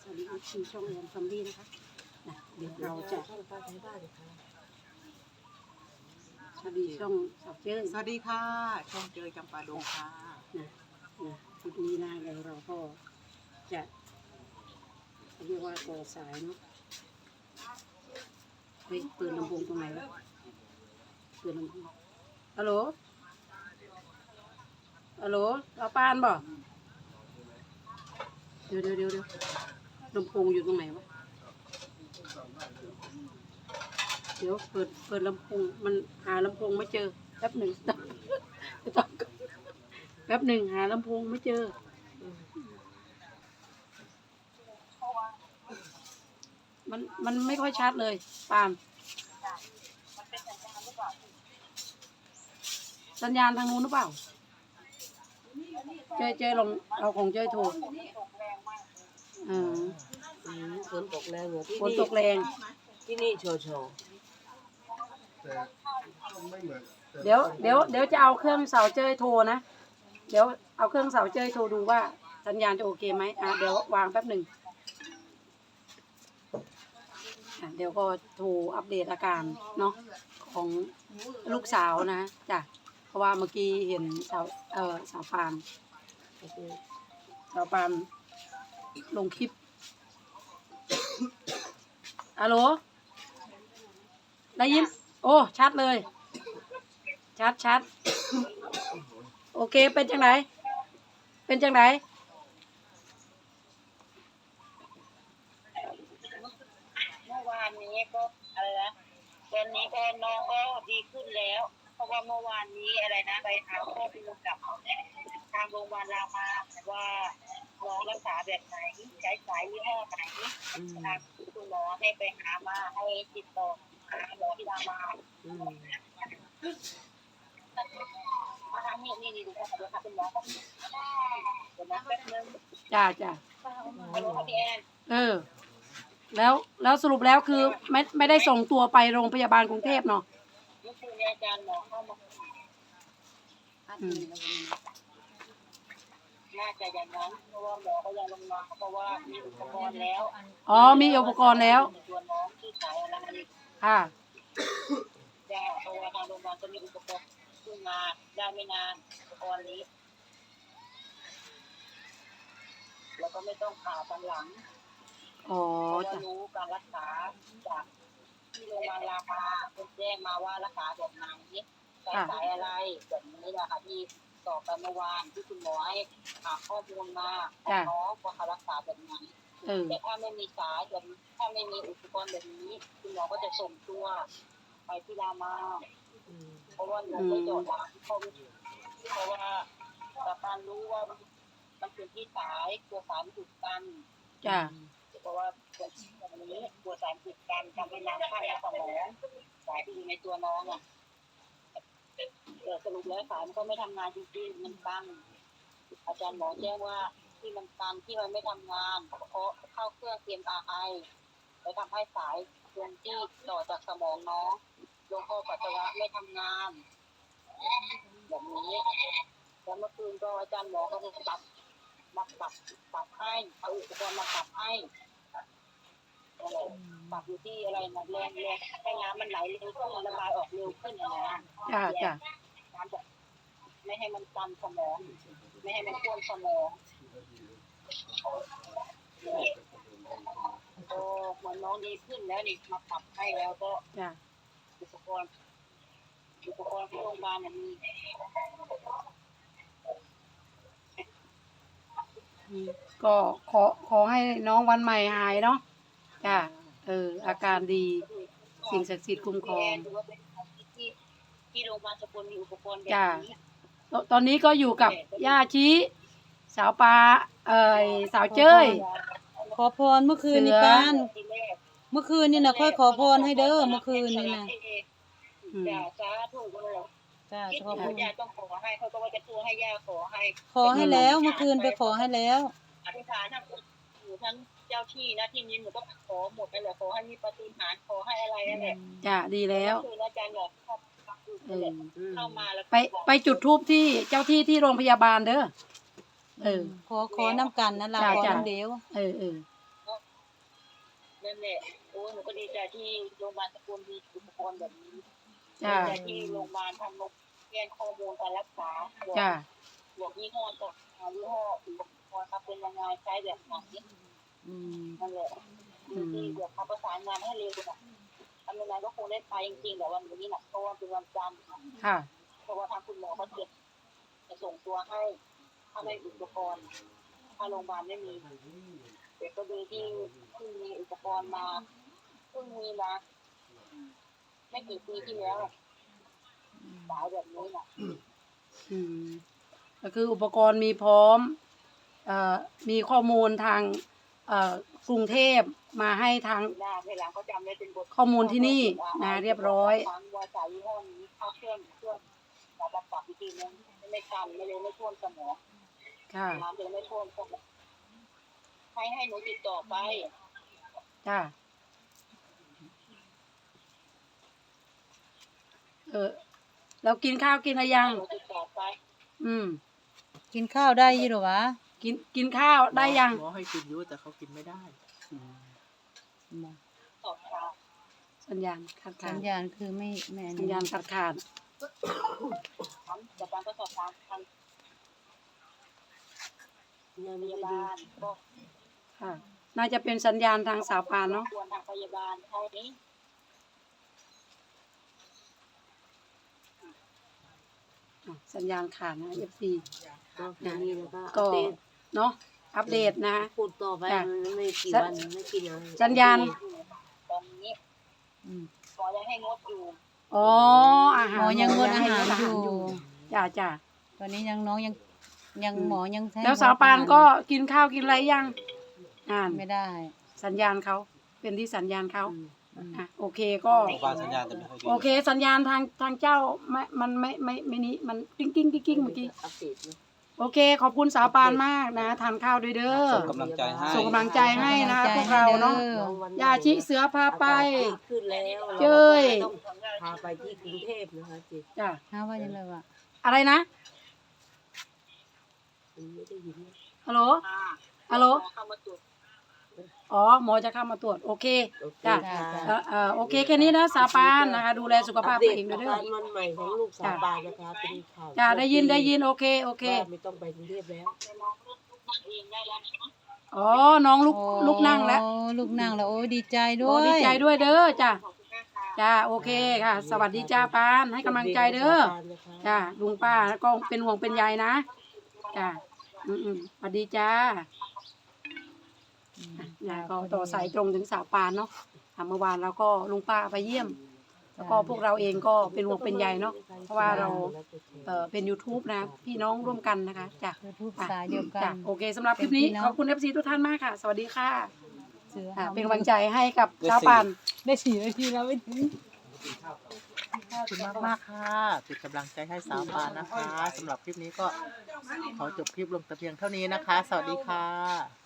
สวัสดีครับชื่อช่องแอนฟอมบี้นะคะนะเดี๋ยวเราจะสวัสดีช่องสาวเจ้ยสวัสดีค่ะ ช่องเจอจำปาดงค่ะนะนะชุดนี้นะเดี๋ยวเราก็จะเรียกว่าต่อสายเนาะเฮ้ยเปิดลำโพงตรงไหนวะเปิดลำโพงฮัลโหลฮัลโหลเอาปานบ่เดี๋ยวเดี๋ยวเดี๋ยวเดี๋ยว ลำโพงอยู่ตรงไหนวะ เดี๋ยวเปิดเปิดลำโพงมันหาลำโพงไม่เจอแป๊บหนึ่งต้องแป๊บหนึ่งหาลำโพงไม่เจอมันมันไม่ค่อยชัดเลยปาล์มสัญญาณทางนู้นหรือเปล่า เจยเจยลองเอาของเจยโทร อออืมฝนตกแรงเหรอที่ฝนนี่ตกแรง ที่นี่โชว์โชว์แต่ไม่เหมือนแต่เดี๋ยวเดี๋ยวเดี๋ยวจะเอาเครื่องเสาเจยโทรนะ เดี๋ยวเอาเครื่องเสาเจยโทรดูว่าสัญญาณจะโอเคไหมอะเดี๋ยววางแป๊บหนึ่งอะเดี๋ยวก็โทรอัปเดตอาการเนาะของลูกสาวนะจ้ะเพราะว่าเมื่อกี้เห็นสาวเออสาวปานสาวปาน ลงคลิปอะโหลได้ยินโอ้ ชัดเลย ชัดชัดโอเค เป็นจังไหนเป็นจังไหนเมื่อวานนี้ก็อะไรนะตอนนี้ก็น้องก็ดีขึ้นแล้ว เพราะว่าเมื่อวานนี้อะไรนะ ไปหาข้อมูลกับทางโรงพยาบาลรามาว่า น้องรักษาแบบไหนใช้สายยี่ห้อไหนอืมทางคุณหมอให้ไปหามาให้ติดต่อหาหมอที่รามาอืมมาทางนี้นี่นี่ดูค่ะดูค่ะคุณหมอเดี๋ยวนะแป๊บนึงจ้าจ้าฮัลโหลค่ะพี่แอนเออ แล้วแล้วสรุปแล้วคือไม่ไม่ได้ส่งตัวไปโรงพยาบาลกรุงเทพเนาะเมื่อคืนนี้อาจารย์หมอเข้ามาอืม น่าจะอย่างนั้นเพราะว่าหมอก็ยังลงมาเพราะว่ามีอุปกรณ์แล้วอ๋อมีอุปกรณ์แล้วตัวน้องที่ขายอะไรค่ะได้เพราะว่าทางโรงพยาบาลจะมีอุปกรณ์ขึ้นมาได้ไม่นานอุปกรณ์นี้ แล้วก็ไม่ต้องผ่าตันหลังอ๋อเพราะว่าจ้ะรู้การรักษาจากที่โรงพยาบาลรามาเป็นแจ้งมาว่ารักษาแบบไหนใช้สายอะไรแบบ นี้นะคะที่สอบไปเมื่อวานที่คุณหมอให้หาข้อมูลมาของน้องว่าเขารักษาแบบไหนเออแต่ถ้าไม่มีสายแบบถ้าไม่มีอุปกรณ์แบบนี้ คุณหมอก็จะส่งตัวไปที่รามาอืมเพราะว่าหนูไปจอดหลังเขาเพราะว่าแต่การรู้ว่ามันเป็นที่สายตัวสายมันถูกกันจ้ะเพราะว่าตัวตรงนี้ตัวสายถูกกันทำให้น้ำเข้าในสมองสายที่อยู่ในตัวน้องอะ แต่สรุปแล้วสายมันก็ไม่ทำงานจริงๆมันตันอาจารย์หมอแจ้งว่าที่มันตันที่มันไม่ทำงานเพราะเข้าเครื่อง MRI แล้วทำให้สายดวงที่ต่อจากสมองน้องลงเข้าปัสสาวะไม่ทำงานแบบนี้แล้วเมื่อคืนก็อาจารย์หมอก็มาปรับมาปรับปรับให้เอาอุปกรณ์มาปรับให้อะไรปรับอยู่ที่อะไรนะแรงแรงให้น้ำมันไหลเร็วขึ้นระบายออกเร็วขึ้นอะไรนะจ้ะจ้ะ น้ำแบบไม่ให้มันตันสมอง ไม่ให้มันท่วมสมองก็เหมือนน้องดีขึ้นแล้วนี่มาปรับให้แล้วก็จ้ะอุปกรณ์อุปกรณ์ที่โรงพยาบาลน่ะมีก็ขอขอให้น้องวันใหม่หายเนาะจ้ะเออ อาการดี สิ่งศักดิ์สิทธิ์คุ้มครองอว่าเป็น ที่โรงพยาบาลสกลมีอุปกรณ์แบบจ้ะนี้ ตตอนนี้ก็อยู่กับย่าชีสาวปลาเอ่ยสาวเจ้ย ขอพรเมื่อคืนนี่เสือป้านที่แรกเมื่อคืนนี่นะค่อยขอพรให้เด้อเมื่อคืนนี่นะอืมจ้ะสาธุเลยจ้าคิดขอว่าพรยาต้องขอให้เขาก็ว่าจะตัวให้ย่าขอให้ขอให้แล้วเมื่อคืนไปขอให้แล้ว อธิษฐานทั้งหนูทั้งเจ้าที่นะที่นี้หนูก็ขอหมดนั่นแหละขอให้มีปฏิหารย์ขอให้อะไรนั่นแหละจ้ะดีแล้ว คืออาจารย์บอก เข้าเออเข้ามาแล้วไปไปจุดทูบที่เจ้าที่ที่โรงพยาบาลเด้อเออ ขอขอน้ำกันนะเราจ้าขอจ้าน้ำเดียวเออเออเนานั่นแหละโอ้หนูก็ดีใจที่โรงพยาบาลตะกูลมีอุปกรณ์แบบนี้จ้าดีใจที่โรงพยาบาลทำลงเรียนข้อมูลการรักษาบอกจ้าบอกยี่ห้อต่างยี่ห้ออุปกรณ์ครับเป็นยังไงใช้แบบไหนอืมนั่นแหละที่เดี๋ยวเขาประสานงานให้เร็วนะทำยังไงก็คงได้ไปจริงๆแต่วันนี้หนักเพราะว่าเป็นวันจันทร์ค่ะเพราะว่าทางคุณหมอเขาเก็บจะส่งตัวให้ถ้าไม่อุปกรณ์ถ้าโรงพยาบาลไม่มีเด็กก็ดีที่เพิ่งมีอุปกรณ์มาเพิ่งมีมาไม่กี่ปีที่แล้วสายแบบนี้น่ะอืมก็คืออุปกรณ์มีพร้อมเอ่อมีข้อมูลทาง เอ่อกรุงเทพมาให้ทาง หน้าเวลาเขาจำได้เป็นบทข้อมูลที่นี่นะเรียบร้อย ทั้งว่าสายยี่ห้อนี้เข้าเครื่องเครื่องมาปรับอีกทีนึงไม่คันไม่เลยไม่ท่วมสมองค่ะน้ำเลยไม่ท่วมสมองให้ให้หนูติดต่อไปจ้าเออแล้วกินข้าวกินอะไรยังหนูติดต่อไป อืม กินข้าวได้อยี่หรอวะ กินกินข้าวได้ยังหมอให้กินอยุ่แต่เขากินไม่ได้สอบถามสัญญาณขาดขาสัดญญาณคือไม่ไม่อันสัญนี้ญาณขาดขาดจากการก็สอบถามทางยังพไม่ยาได้บาลก็ค่ะ น่าจะเป็นสัญญาณทางสาวปานเนาะควรทางพยาบาลเท่านี้อะสัญญาณขาดนะ FC ก็แค่นี้แล้วก็ก็ อัปเดต เนาะอัปเดตนะ พูดต่อไปจ้ะ มันไม่กี่สัญวันไม่กี่นาทีสัญญาณตอนนี้อืมหมอยังให้งดอยู่อ๋ออาหารหมอยังงดอาให้หารงดอยู่ จ้าจ้าตอนนี้ยังน้องยังยังหมอยังให้แล้วสาวปานก็กินข้าวกินอะไรยังอ่านไม่ได้สัญญาณเขาเป็นที่สัญญาณเขาอืมอะโอเคก็วางสัญญาณแต่ไม่ค่อยดีโอเค สัญญาณทางทางเจ้าไม่มันไม่ไม่ไม่นี้มันกิ้งกิ้งกิ้งกิ้งเมื่อกี้อัปเดตนะ โอเค ขอบคุณสาวปานมากนะทานข้าวด้วยเด้อส่งกำลังใจให้ ส่งกำลังใจให้นะพวกเราเนาะน้องวันใหญ่ยาชิเสือพาไปอากาศดีขึ้นแล้วเจ้ยเราก็ต้องพาไปที่กรุงเทพนะคะจิจ้ะฮะว่ายังไงวะอะไรนะมันไม่ได้ยินนะฮัลโหลค่ะฮัลโหล เข้ามาตรวจ อ๋อหมอจะเข้ามาตรวจโอเคโอเคจ้ะค่ะเอ่อเอ่อโอเคแค่นี้นะสาวปานนะคะ ดูแลสุขภาพอัปตัวเดเอตงด้วยอาเด้อการวันใหม่ของลูกสาวบานนะคะเป็นข่าวจ้าได้ยินได้ยินโอเคโอเค ว่าไม่ต้องไปกรุงเทพแล้วไปมองลูกลูกนั่งเองได้แล้วนะอ๋อ น้องลุกโอ้ลุกนั่งแล้วลูกนั่งแล้วโอ้ดีใจด้โอ้วยดีใจด้วยเด้อจ้ะขอบคุณมากค่ะจ้าโอเคค่ะ สวัสดีจ้าปานให้กำลังใจเด้อจ้าลุงป้าก็เป็นห่วงเป็นใยนะจ้าอืมอืมสวัสดีจ้าอะ ยายก็ต่อสายตรงถึงสาวปานเนาะอะเมื่อวานเราก็ลุงป้าไปเยี่ยม แล้วก็พวกเราเองก็เป็นห่วงเป็นใยเนาะเพราะว่าเราเอ่อเป็น YouTube นะ พี่น้องร่วมกันนะคะจ้ะยูทูบสายเดียวกัจ้ะน โอเคสำหรับคลิปนี้เป็นพี่น้อง ขอบคุณ FC ทุกท่านมากค่ะ สวัสดีค่ะเสืออะหาเป็นกำลังใจให้กับสาวปาน ได้สี่นาทีแล้วไม่ถึง ขอบคุณมากมากๆค่ะเป็นกำลังใจให้สาวปานนะคะสำหรับคลิปนี้ก็ขอจบคลิปลงแต่เพียงเท่านี้นะคะ สวัสดีค่ะ